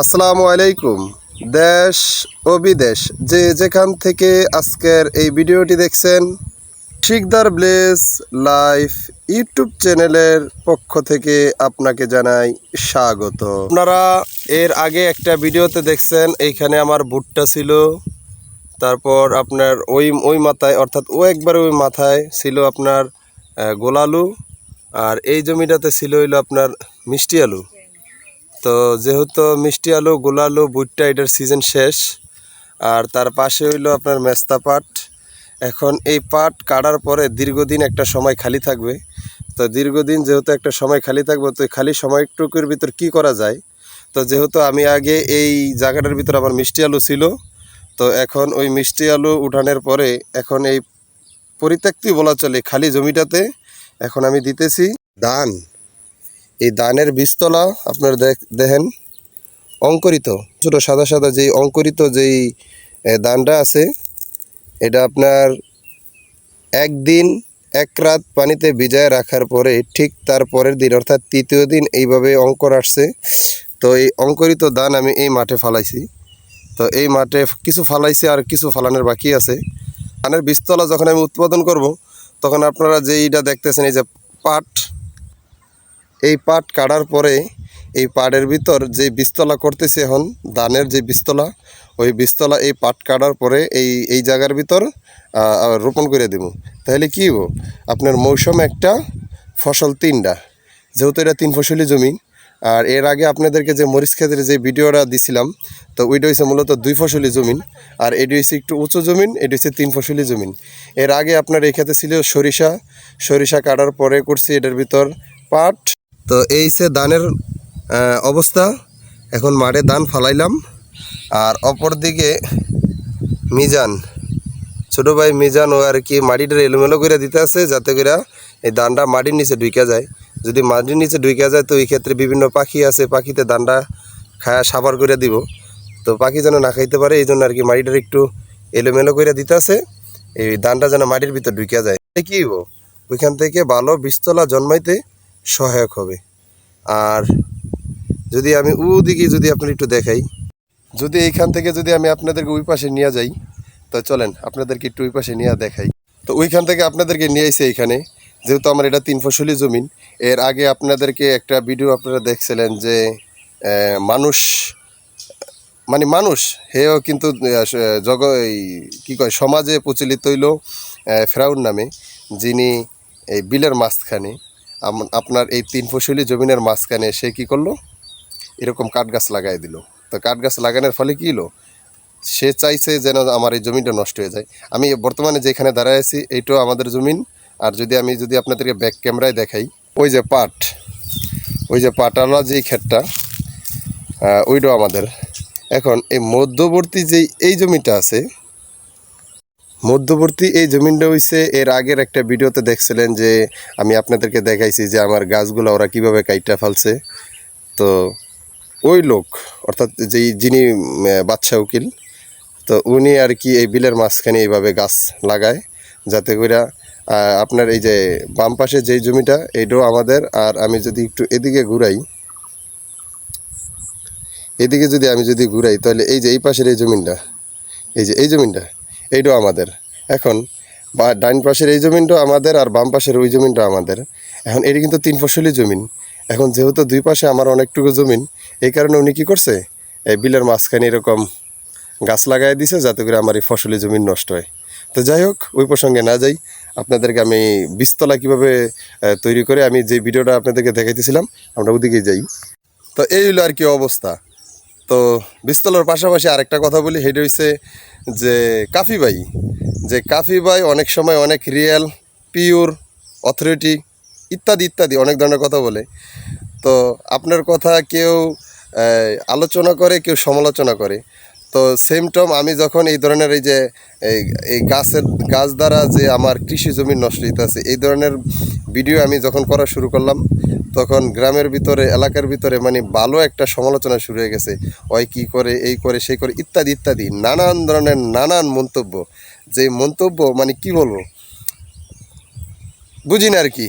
আসসালামু আলাইকুম। দেশ ও বিদেশ, যে যেখান থেকে আজকের এই ভিডিওটি দেখছেন, শিকদার ব্লেস লাইফ ইউটিউব চ্যানেলের পক্ষ থেকে আপনাকে জানাই স্বাগত। আপনারা এর আগে একটা ভিডিওতে দেখছেন, এইখানে আমার ভুট্টা ছিল, তারপর আপনার ওই ওই মাথায়, অর্থাৎ ও একবার ওই মাথায় ছিল আপনার গোলালু, আর এই জমিটাতে ছিল হইল আপনার মিষ্টি আলু। তো যেহেতু মিষ্টি আলু, গোলা আলু, ভুট্টা এটার সিজন শেষ, আর তার পাশে হইল আপনার মেস্তা পাট। এখন এই পাট কাটার পরে দীর্ঘদিন একটা সময় খালি থাকবে। তো দীর্ঘদিন যেহেতু একটা সময় খালি থাকবে, তো খালি সময়টুকুর ভিতর কি করা যায়? তো যেহেতু আমি আগে এই জায়গাটার ভিতর আমার মিষ্টি আলু ছিল, তো এখন ওই মিষ্টি আলু উঠানের পরে এখন এই পরিত্যক্তি বলা চলে খালি জমিটাতে, এখন আমি দিতেছি ধান। এই দানের বীজতলা আপনার দেখ- দেখেন, অঙ্কুরিত, ছোটো সাদা সাদা যেই অঙ্কুরিত যেই দানটা আছে, এটা আপনার একদিন, এক রাত পানিতে ভিজায় রাখার পরে ঠিক তার পরের দিন, অর্থাৎ তৃতীয় দিন এইভাবে অঙ্কর আসছে। তো এই অঙ্কুরিত দান আমি এই মাঠে ফালাইছি। তো এই মাঠে কিছু ফালাইছি আর কিছু ফালানোর বাকি আছে। ধানের বীজতলা যখন আমি উৎপাদন করব, তখন আপনারা যেইটা দেখতেছেন, এই যে পাট এই পাট কাটার পরে এই পাটের ভিতর যে বীজতলা করতেছে এখন, ধানের যে বীজতলা, ওই বীজতলা এই পাট কাটার পরে এই এই জায়গার ভিতর রোপণ করে দেব তাহলে কি হব আপনার মৌসুম একটা, ফসল তিনটা। যেহেতু এটা তিন ফসলি জমি, আর এর আগে আপনাদেরকে যে মরিচ ক্ষেতের যে ভিডিওটা দিছিলাম, তো ওইটা হচ্ছে মূলত দুই ফসলি জমিন, আর এটি হচ্ছে একটু উঁচু জমিন, এটি হচ্ছে তিন ফসলি জমিন। এর আগে আপনার এই ক্ষেতে ছিল সরিষা সরিষা কাটার পরে করছি এটার ভিতর পাট তো এই সে ধানের অবস্থা। এখন মাঠে ধান ফালাইলাম। আর অপর দিকে মিজান, ছোট ভাই মিজান, ও আর কি মাটিটা এলোমেলো করে দিতে আছে যাতে করে এই ধানটা মাটির নিচে ঢুকে যায়। যদি মাটির নিচে ঢুকে যায় তো এই ক্ষেত্রে বিভিন্ন পাখি আছে, পাখিতে ধানটা খায়া সাবার করে দিব। তো পাখি যেন না খাইতে পারে, এই জন্য আর কি মাটিটার একটু এলোমেলো করে দিতে আছে। এই ধানটা যেন মাটির ভিতর ঢুকে যায়। কি ওইখান থেকে ভালো বীজতলা জন্মাইতে সহায়ক হবে। আর যদি আমি ওদিকে যদি আপনার একটু দেখাই, যদি এইখান থেকে যদি আমি আপনাদেরকে ওই পাশে নিয়ে যাই, তো চলেন আপনাদেরকে একটু ওই পাশে নিয়ে দেখাই। তো ওইখান থেকে আপনাদেরকে নিয়ে এসে এইখানে, যেহেতু আমার এটা তিন ফসলি জমিন, এর আগে আপনাদেরকে একটা ভিডিও আপনারা দেখছিলেন যে মানুষ মানে মানুষ, হেও কিন্তু জগ কী কয়, সমাজে প্রচলিত হইল ফেরাউন নামে, যিনি এই বিলের মাঝখানে আপনার এই তিন ফসলি জমিনের মাঝখানে সে কি করল? এরকম কাঠ গাছ লাগাই দিল। তো কাঠ গাছ লাগানোর ফলে কী হলো? সে চাইছে যেন আমার এই জমিটা নষ্ট হয়ে যায়। আমি বর্তমানে যেখানে দাঁড়ায় আছি, এইটাও আমাদের জমিন। আর যদি আমি যদি আপনাদেরকে ব্যাক ক্যামেরায় দেখাই, ওই যে পাট, ওই যে পাটালা যেই ক্ষেতটা ওইটাও আমাদের। এখন এই মধ্যবর্তী যেই এই জমিটা আছে মধ্যবর্তী এই জমিনটা হইছে, এর আগের একটা ভিডিওতে দেখছিলেন যে আমি আপনাদেরকে দেখাইছি যে আমার গাছগুলো ওরা কীভাবে কাইটা ফেলছে। তো ওই লোক, অর্থাৎ যেই যিনি বাচ্চা উকিল, তো উনি আর কি এই বিলের মাঝখানে এইভাবে গাছ লাগায়, যাতে করে আপনার এই যে বাম পাশে যেই জমিটা, এইটাও আমাদের, আর আমি যদি একটু এদিকে ঘুরাই, এদিকে যদি আমি যদি ঘুরাই, তাহলে এই যে এই পাশের এই জমিনটা, এই যে এই জমিনটা এইটাও আমাদের। এখন বা ডাইন পাশের এই জমিনটাও আমাদের আর বাম পাশের ওই জমিনটা আমাদের। এখন এটি কিন্তু তিন ফসলি জমিন। এখন যেহেতু দুই পাশে আমার অনেকটুকু জমিন, এই কারণে উনি কী করছে? এই বিলের মাঝখানে এরকম গাছ লাগাই দিছে যাতে করে আমার এই ফসলি জমিন নষ্ট হয়। তো যাই হোক, ওই প্রসঙ্গে না যাই, আপনাদেরকে আমি বীজতলা কীভাবে তৈরি করে আমি যে ভিডিওটা আপনাদেরকে দেখাইতেছিলাম, আমরা ওদিকে যাই। তো এই হলো আর কি অবস্থা। তো বিস্তলার পাশাপাশি আরেকটা কথা বলি, সেটা হচ্ছে যে কাফি ভাই, যে কাফি ভাই অনেক সময় অনেক রিয়েল পিওর অথরিটি ইত্যাদি ইত্যাদি অনেক ধরনের কথা বলে। তো আপনার কথা কেউ আলোচনা করে, কেউ সমালোচনা করে। তো সেম টম আমি যখন এই ধরনের এই যে, এই এই গাছের, গাছ দ্বারা যে আমার কৃষি জমি নষ্ট হইতে আছে এই ধরনের ভিডিও আমি যখন করা শুরু করলাম তখন গ্রামের ভিতরে, এলাকার ভিতরে মানে ভালো একটা সমালোচনা শুরু হয়ে গেছে। ওই কি করে, এই করে, সেই করে, ইত্যাদি ইত্যাদি। নানান ধরনের নানান মন্তব্য। যে মন্তব্য মানে কি বলব? বুঝি না আর কি।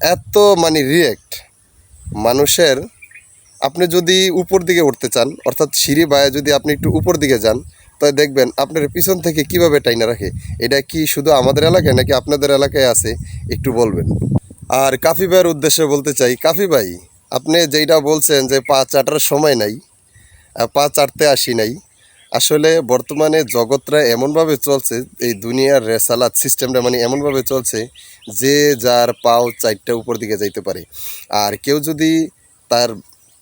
এত মানে রিয়েক্ট মানুষের, আপনি যদি উপর দিকে উঠতে চান, অর্থাৎ সিঁড়ি বায়ে যদি আপনি একটু উপর দিকে যান তাই দেখবেন আপনার পিছন থেকে কীভাবে টাইনা রাখে। এটা কি শুধু আমাদের এলাকায় নাকি আপনাদের এলাকায় আছে? একটু বলবেন। আর কাফি ভাইয়ের উদ্দেশ্যে বলতে চাই, কাফি ভাই, আপনি যেটা বলছেন যে পা চাটার সময় নাই পা চাটতে আসি নাই, আসলে বর্তমানে জগৎটা এমনভাবে চলছে, এই দুনিয়ার রেসালাত সিস্টেমটা মানে এমনভাবে চলছে যে যার পাও চারটা উপর দিকে যাইতে পারে। আর কেউ যদি তার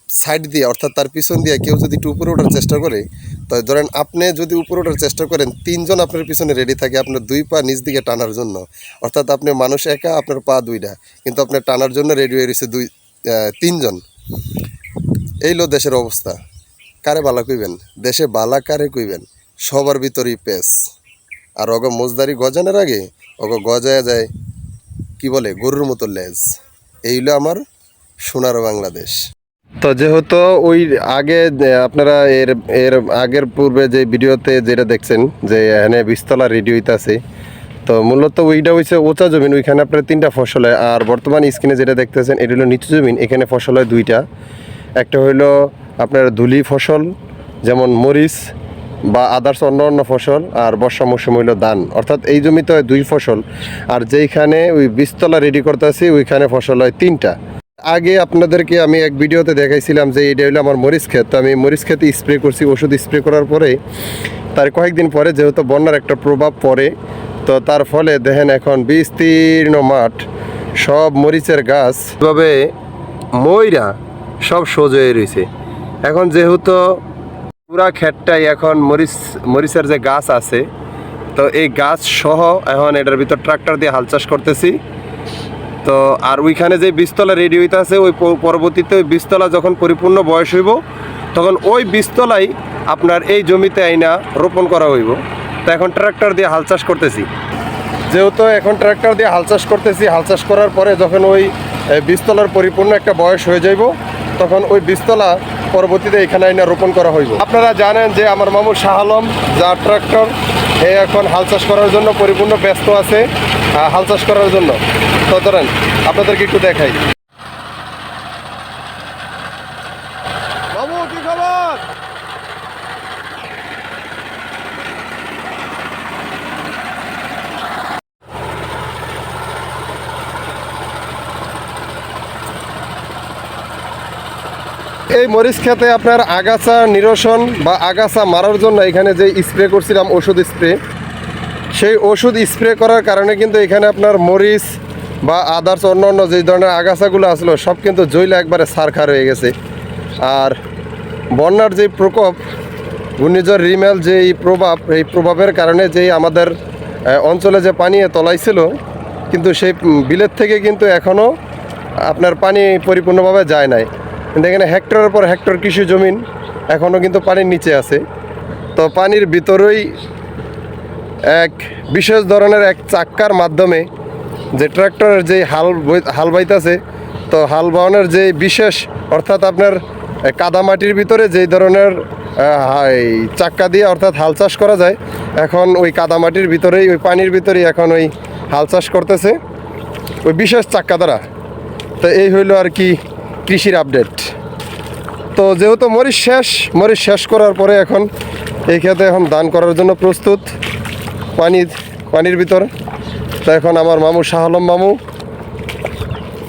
সাইড দিয়ে, অর্থাৎ তার পিছন দিয়ে কেউ যদি একটু উপরে ওঠার চেষ্টা করে তো ধরেন আপনি যদি উপরে ওঠার চেষ্টা করেন, তিনজন আপনার পিছনে রেডি থাকে আপনার দুই পা নিচ দিকে টানার জন্য। অর্থাৎ আপনি মানুষ একা, আপনার পা দুইটা। কিন্তু আপনার টানার জন্য রেডি হয়ে রয়েছে দুই তিনজন। এই লো দেশের অবস্থা। কারে বালা কইবেন? দেশে বালা কারে কইবেন? সবার ভিতরেই পেস আর অগ মোজদারি গজানোর আগে অগ গজায় যায়, কি বলে? গরুর মতো লেজ। এই হলো আমার সোনার বাংলাদেশ। তো যেহেতু ওই আগে আপনারা এর এর আগের পূর্বে যে ভিডিওতে যেটা দেখছেন, যে এখানে বিস্তলা রেডি হইতাছে, তো মূলত ওইটা হইছে ওচা জমিন, ওইখানে আপনার তিনটা ফসল হয়। আর বর্তমান স্ক্রিনে যেটা দেখতেছেন, এটা হলো নিচু জমিন, এখানে ফসল হয় দুইটা। একটা হইল আপনার ধুলি ফসল, যেমন মরিচ বা আদার্স অন্য অন্য ফসল, আর বর্ষা মৌসুম হইল ধান। অর্থাৎ এই জমিতে হয় দুই ফসল। আর যেইখানে ওই বীজতলা রেডি করতেছি, ওইখানে ফসল হয় তিনটা। আগে আপনাদেরকে আমি এক ভিডিওতে দেখাইছিলাম যে এটা হলো আমার মরিচ ক্ষেত। তো আমি মরিচ ক্ষেতে স্প্রে করছি, ওষুধ স্প্রে করার পরে তার কয়েকদিন পরে যেহেতু বন্যার একটা প্রভাব পড়ে, তো তার ফলে দেখেন এখন বিস্তীর্ণ মাঠ, সব মরিচের গাছ তবে ময়রা সব সোজা হয়ে রয়েছে। এখন যেহেতু পুরা ক্ষেতটাই এখন মরিচ, মরিচের যে গাছ আছে, তো এই গাছ সহ এখন এটার ভিতর ট্রাক্টর দিয়ে হাল চাষ করতেছি। তো আর ওইখানে যে বীজতলা রেডি হইতে আছে, ওই পরবর্তীতে ওই বিস্তলা যখন পরিপূর্ণ বয়স হইব, তখন ওই বীজতলাই আপনার এই জমিতে আইনা রোপণ করা হইব। তো এখন ট্রাক্টর দিয়ে হাল চাষ করতেছি। যেহেতু এখন ট্র্যাক্টর দিয়ে হাল চাষ করতেছি, হাল চাষ করার পরে যখন ওই বিস্তলার বীজতলার পরিপূর্ণ একটা বয়স হয়ে যাইব তখন ওই বীজতলা পরবর্তীতে এখানে এনে রোপণ করা হইব। আপনারা জানেন যে আমার মামু শাহ আলম যা ট্রাক্টর এ এখন হাল চাষ করার জন্য পরিপূর্ণ ব্যস্ত আছে হাল চাষ করার জন্য। তো ধরেন, আপনাদেরকে একটু দেখাই মামু কি খবর এই মরিচ খেতে আপনার আগাছা নিরসন বা আগাছা মারার জন্য এখানে যে স্প্রে করছিলাম ওষুধ স্প্রে, সেই ওষুধ স্প্রে করার কারণে কিন্তু এখানে আপনার মরিচ বা আদার্স অন্য অন্য যে ধরনের আগাছাগুলো আসলো, সব কিন্তু জৈলা একবারে সারখার হয়ে গেছে। আর বন্যার যে প্রকোপ, ঘূর্ণিঝড় রিমেল যে প্রভাব, এই প্রভাবের কারণে যেই আমাদের অঞ্চলে যে পানি তলাইছিল, কিন্তু সেই বিলের থেকে কিন্তু এখনও আপনার পানি পরিপূর্ণভাবে যায় নাই। কিন্তু এখানে হেক্টরের পর হেক্টর কৃষি জমিন এখনও কিন্তু পানির নিচে আছে। তো পানির ভিতরেই এক বিশেষ ধরনের এক চাক্কার মাধ্যমে যে ট্রাক্টরের যে হাল হাল বাইতেছে, তো হাল বাওয়ানোর যে বিশেষ, অর্থাৎ আপনার কাদামাটির ভিতরে যেই ধরনের চাক্কা দিয়ে অর্থাৎ হাল চাষ করা যায়, এখন ওই কাদামাটির ভিতরেই, ওই পানির ভিতরেই এখন ওই হাল চাষ করতেছে। ওই বিশেষ চাক্কা দ্বারা। তো এই হইল আর কি কৃষির আপডেট তো যেহেতু মরিচ শেষ মরিচ শেষ করার পরে এখন এই ক্ষেতে এখন দান করার জন্য প্রস্তুত, পানি, পানির ভিতর। তো এখন আমার মামু শাহ আলম মামু।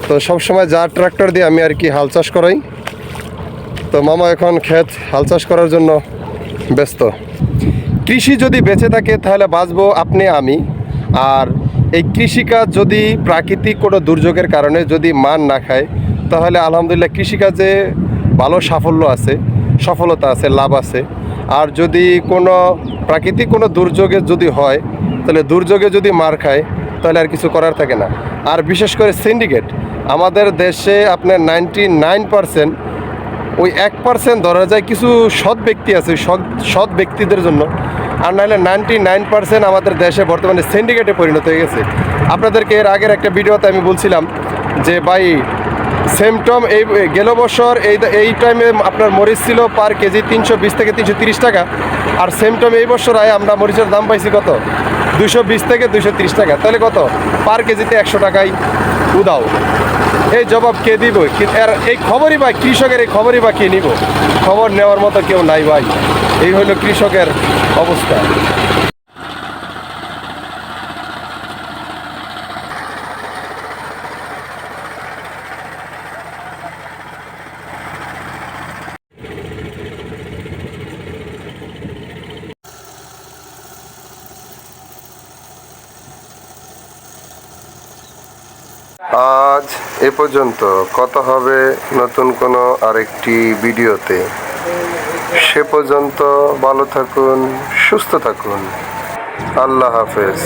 তো সবসময় যা ট্রাক্টর দিয়ে আমি আর কি হাল চাষ করাই। তো মামা এখন ক্ষেত হাল চাষ করার জন্য ব্যস্ত। কৃষি যদি বেঁচে থাকে তাহলে বাঁচবো আপনি, আমি। আর এই কৃষিকাজ যদি প্রাকৃতিক কোনো দুর্যোগের কারণে যদি মান না খায় তাহলে আলহামদুলিল্লাহ কৃষিকাজে ভালো সাফল্য আছে, সফলতা আছে, লাভ আছে। আর যদি কোনো প্রাকৃতিক কোনো দুর্যোগে যদি হয়, তাহলে দুর্যোগে যদি মার খায়, তাহলে আর কিছু করার থাকে না। আর বিশেষ করে সিন্ডিকেট আমাদের দেশে আপনার নাইনটি নাইন পারসেন্ট ওই এক পার্সেন্ট ধরা যায় কিছু সৎ ব্যক্তি আছে সৎ সৎ ব্যক্তিদের জন্য। আর নাহলে নাইনটি নাইন পার্সেন্ট আমাদের দেশে বর্তমানে সিন্ডিকেটে পরিণত হয়ে গেছে। আপনাদেরকে এর আগের একটা ভিডিওতে আমি বলছিলাম যে, ভাই সেমটম এই, গেল বছর এই এই টাইমে আপনার মরিচ ছিল পার কেজি তিনশো বিশ থেকে তিনশো তিরিশ টাকা। আর সেমটম এই বছর আয় আমরা মরিচের দাম পাইছি কত? দুশো বিশ থেকে দুশো তিরিশ টাকা। তাহলে কত? পার কেজিতে একশো টাকাই উদাও। এই জবাব কে দিব? এর এই খবরই বা কৃষকের, এই খবরই বা কে নিব? খবর নেওয়ার মতো কেউ নাই ভাই। এই হলো কৃষকের অবস্থা। আজ এ পর্যন্ত কত হবে নতুন কোনো আরেকটি ভিডিওতে। সে পর্যন্ত ভালো থাকুন, সুস্থ থাকুন। আল্লাহ হাফেজ।